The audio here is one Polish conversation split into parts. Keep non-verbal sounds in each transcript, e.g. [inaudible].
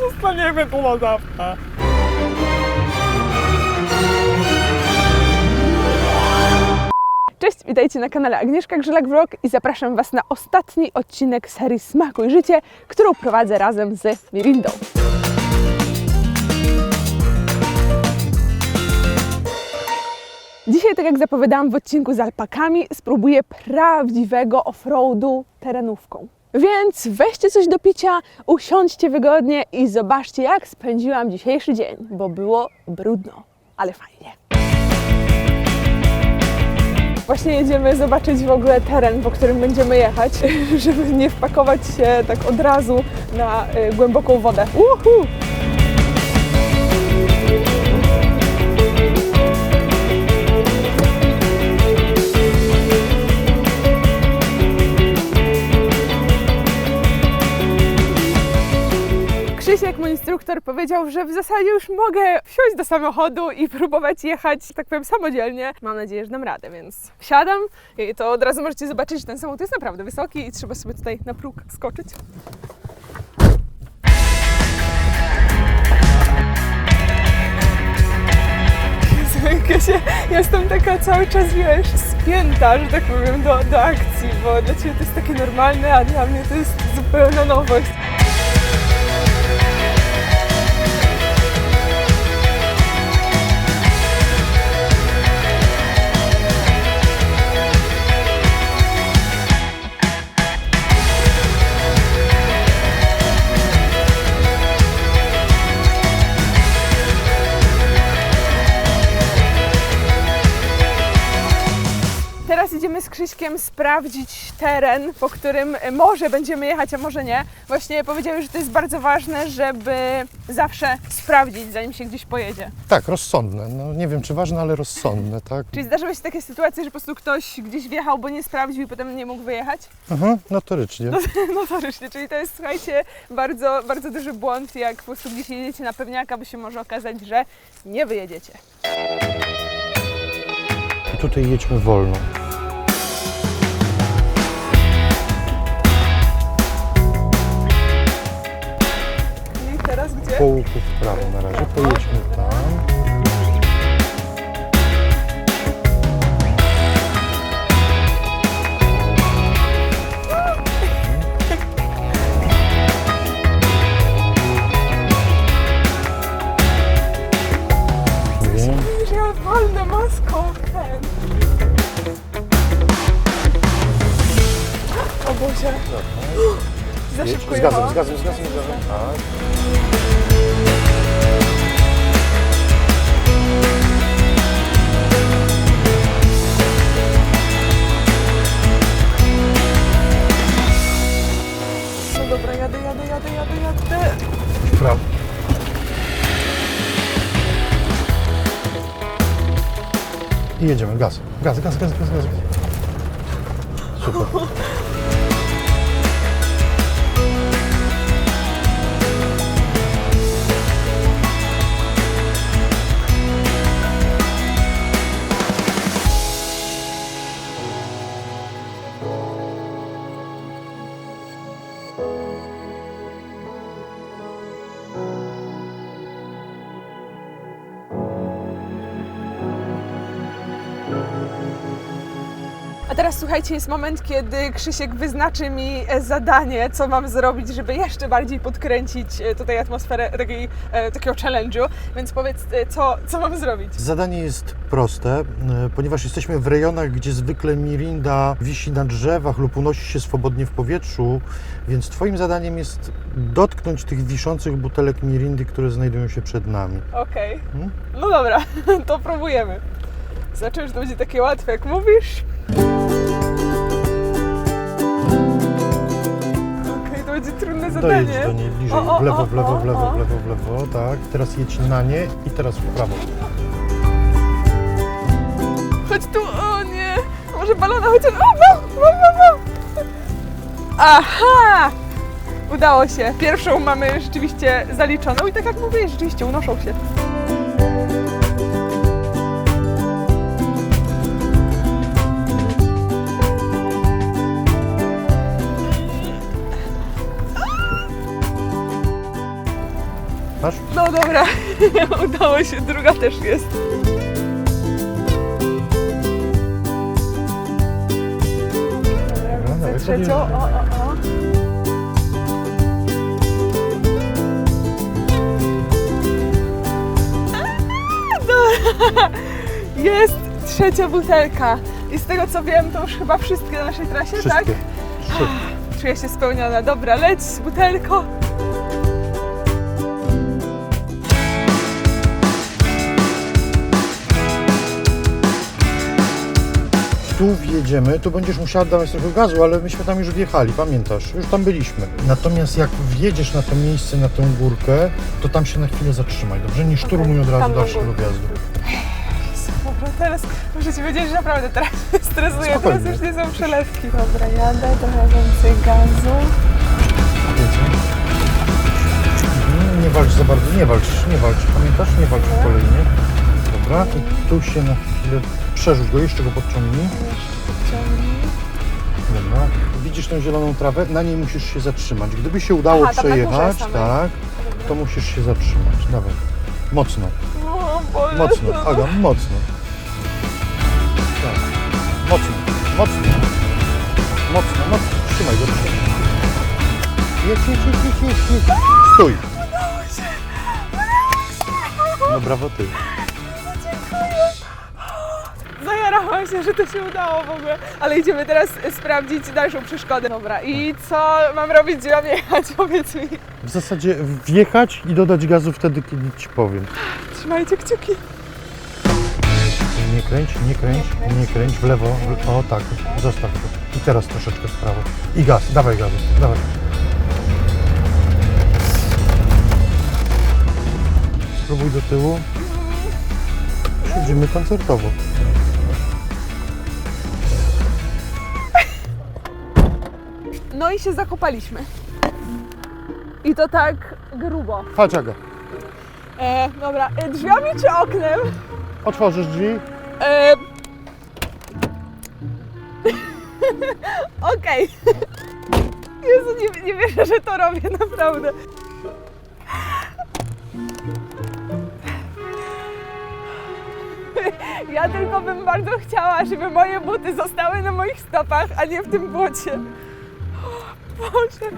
Zostaniemy tu na zawsze. Cześć, witajcie na kanale Agnieszka Grzelak Vlog i zapraszam Was na ostatni odcinek serii Smakuj Życie, którą prowadzę razem z Mirindą. Dzisiaj, tak jak zapowiadałam w odcinku z alpakami, spróbuję prawdziwego offroadu terenówką. Więc weźcie coś do picia, usiądźcie wygodnie i zobaczcie, jak spędziłam dzisiejszy dzień, bo było brudno, ale fajnie. Właśnie jedziemy zobaczyć w ogóle teren, po którym będziemy jechać, [laughs] żeby nie wpakować się tak od razu na y, głęboką wodę. Uhu! Powiedział, że w zasadzie już mogę wsiąść do samochodu i próbować jechać, tak powiem, samodzielnie. Mam nadzieję, że dam radę, więc wsiadam i to od razu możecie zobaczyć, że ten samochód jest naprawdę wysoki i trzeba sobie tutaj na próg skoczyć. Ja się, jestem taka cały czas, wiesz, spięta, że tak powiem, do, do akcji, bo dla Ciebie to jest takie normalne, a dla mnie to jest zupełna nowość. Krzyśkiem sprawdzić teren, po którym może będziemy jechać, a może nie. Właśnie powiedziałeś, że to jest bardzo ważne, żeby zawsze sprawdzić, zanim się gdzieś pojedzie. Tak, rozsądne. No, nie wiem, czy ważne, ale rozsądne, tak? Czyli zdarzyły się takie sytuacje, że po prostu ktoś gdzieś wjechał, bo nie sprawdził i potem nie mógł wyjechać? Aha, notorycznie. [laughs] Notorycznie, czyli to jest, słuchajcie, bardzo, bardzo duży błąd, jak po prostu gdzieś jedziecie na pewniaka, bo się może okazać, że nie wyjedziecie. I tutaj jedźmy wolno. Teraz gdzie? Po łuku w prawo na razie. Pojedźmy tam. Walnę maską ten. O Boże. Za szybko Z gazem, jechałam. I jedziemy, gaz. Gaz, gaz, gaz, gaz, gaz. Super. [laughs] A teraz słuchajcie, jest moment, kiedy Krzysiek wyznaczy mi e, zadanie, co mam zrobić, żeby jeszcze bardziej podkręcić e, tutaj atmosferę takiej, e, takiego challenge'u. Więc powiedz, co, co mam zrobić? Zadanie jest proste, ponieważ jesteśmy w rejonach, gdzie zwykle mirinda wisi na drzewach lub unosi się swobodnie w powietrzu, więc Twoim zadaniem jest dotknąć tych wiszących butelek mirindy, które znajdują się przed nami. Okej. Hmm? No dobra, [laughs] to próbujemy. Że to będzie takie łatwe, jak mówisz. Okej, to będzie trudne Dojedź zadanie. do niej bliżej, O, o, w lewo, w lewo, o, w lewo, o. w lewo, w lewo, tak. Teraz jedź na nie i teraz w prawo. Chodź tu, o nie! Może balona, chodź o, mam, mam, mam, mam! Aha! Udało się. Pierwszą mamy rzeczywiście zaliczoną i tak jak mówię, rzeczywiście unoszą się. No dobra, [laughs] udało się, druga też jest. Dobra, widzę trzecią. O, o, o. A. Jest trzecia butelka. I z tego co wiem, to już chyba wszystkie na naszej trasie, tak? Wszystkie. Czuję się spełniona. Dobra, leć z Tu wjedziemy, tu będziesz musiała dawać trochę gazu, ale myśmy tam już wjechali, pamiętasz? Już tam byliśmy. Natomiast jak wjedziesz na to miejsce, na tę górkę, to tam się na chwilę zatrzymaj, dobrze? Nie szturmuj od razu dalszego wjazdu. Dobra, teraz muszę Ci powiedzieć, że naprawdę teraz się stresuję, Spokojnie. teraz już nie są przelewki. Dobra, jadę, trochę więcej gazu. Mhm, Nie walcz za bardzo, nie walcz, nie walcz, pamiętasz? Nie walcz po kolei, nie? Dobra, i tu się na chwilę przerzuć go, jeszcze go podciągnij. Dobra. Widzisz tę zieloną trawę? Na niej musisz się zatrzymać. Gdyby się udało Aha, tam na górze przejechać, samej. tak, to musisz się zatrzymać. Dawaj. Mocno, O Boże, mocno, no. Aga, mocno. Tak. Mocno, mocno. Mocno, mocno. Trzymaj go, trzymaj. Jedź, jedź, jedź, jedź, jedź, jedź. Stój. No brawo ty. Zajarałam się, że to się udało w ogóle. Ale idziemy teraz sprawdzić dalszą przeszkodę. Dobra, i co mam robić, gdzie mam jechać? [laughs] Powiedz mi. W zasadzie wjechać i dodać gazu wtedy, kiedy ci powiem. Trzymajcie kciuki. Nie kręć, nie kręć, nie kręć, w lewo, w- o tak, zostaw go. I teraz troszeczkę w prawo. I gaz, dawaj gazu, dawaj. Spróbuj do tyłu. Siedzimy koncertowo. No i się zakopaliśmy. I to tak grubo. Aga, E, dobra, e, drzwiami czy oknem? otworzysz drzwi. E... [laughs] Okej. Jezu, nie, nie wierzę, że to robię, naprawdę. Ja tylko bym bardzo chciała, żeby moje buty zostały na moich stopach, a nie w tym błocie. O Boże.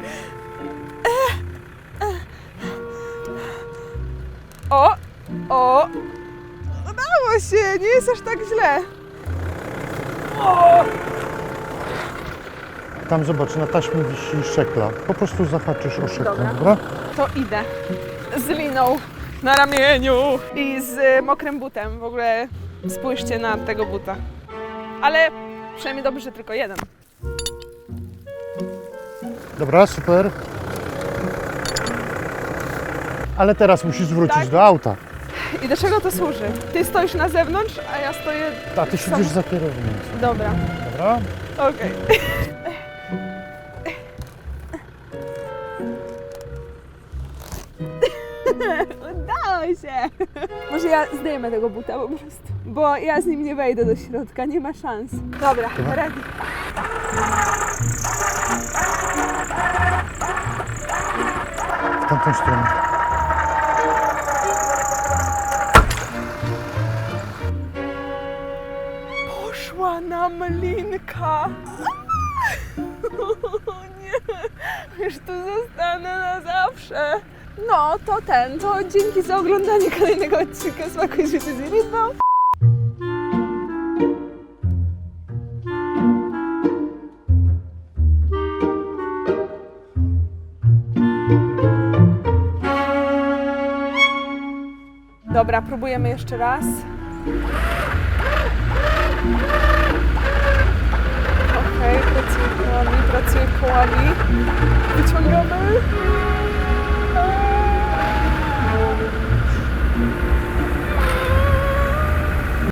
O, o, Udało się, nie jest aż tak źle. O! Tam zobacz, na taśmie wisi szekla. Po prostu zahaczysz o szeklę, Dobra. dobra? To idę. Z liną na ramieniu i z y, mokrym butem. W ogóle spójrzcie na tego buta. Ale przynajmniej dobrze, że tylko jeden. Dobra, super. Ale teraz musisz wrócić Tak. do auta. I do czego to służy? Ty stoisz na zewnątrz, a ja stoję... A ty siedzisz za kierownicą, Dobra, dobra? okej. Udało się! Może ja zdejmę tego buta po prostu, bo ja z nim nie wejdę do środka, nie ma szans. Dobra, ready. W tamtą stronę. Poszła nam linka! [laughs] O nie, już tu zostanę na zawsze. No, to ten, to dzięki za oglądanie kolejnego odcinka Smakuj Życie z Iritą. Dobra, próbujemy jeszcze raz. Okej, pracuję kołami, pracuję kołami. Wyciągamy.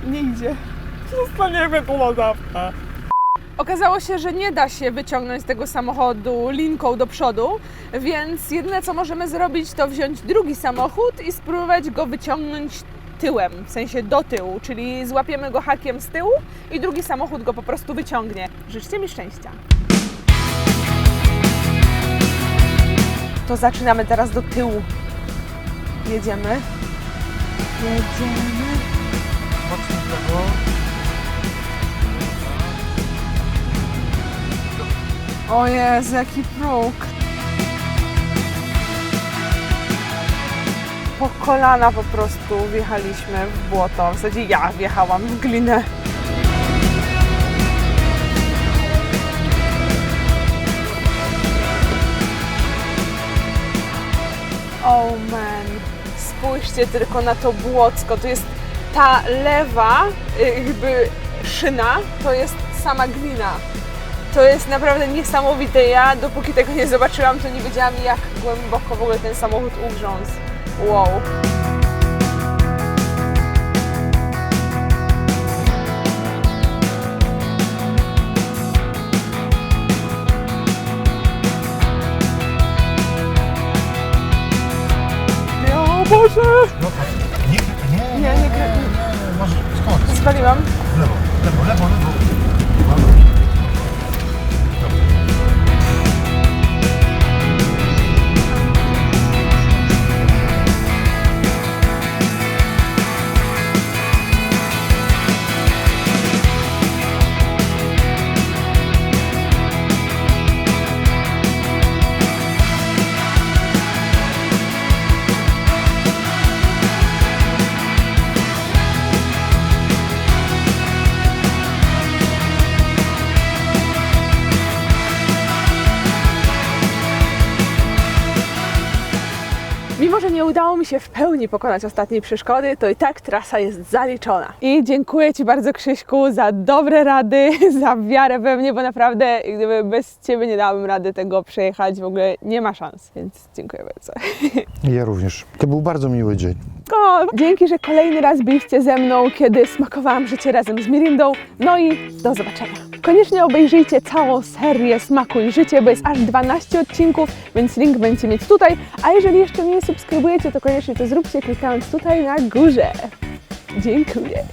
Nie idzie. Zostaniemy tu na zawsze. Okazało się, że nie da się wyciągnąć tego samochodu linką do przodu, więc jedyne co możemy zrobić to wziąć drugi samochód i spróbować go wyciągnąć tyłem, w sensie do tyłu, czyli złapiemy go hakiem z tyłu i drugi samochód go po prostu wyciągnie. Życzcie mi szczęścia. To zaczynamy teraz do tyłu. Jedziemy. Jedziemy. Mocno w. O Jezu, jaki próg. Po kolana po prostu wjechaliśmy w błoto. W zasadzie ja wjechałam w glinę. Oh man, spójrzcie tylko na to błocko. To jest ta lewa y, jakby szyna, to jest sama glina. To jest naprawdę niesamowite. Ja dopóki tego nie zobaczyłam, to nie wiedziałam jak głęboko w ogóle ten samochód ugrzązł. Wow. Udało mi się w pełni pokonać ostatniej przeszkody, to i tak trasa jest zaliczona. I dziękuję Ci bardzo, Krzyśku, za dobre rady, [laughs] za wiarę we mnie, bo naprawdę gdyby bez Ciebie nie dałabym rady tego przejechać, w ogóle nie ma szans, więc dziękuję bardzo. Ja również. To był bardzo miły dzień. O, dzięki, że kolejny raz byliście ze mną, kiedy smakowałam życie razem z Mirindą. No i do zobaczenia. Koniecznie obejrzyjcie całą serię Smaku i Życie, bo jest aż 12 odcinków, więc link będziecie mieć tutaj. A jeżeli jeszcze nie subskrybujecie, to koniecznie to zróbcie klikając tutaj na górze. Dziękuję.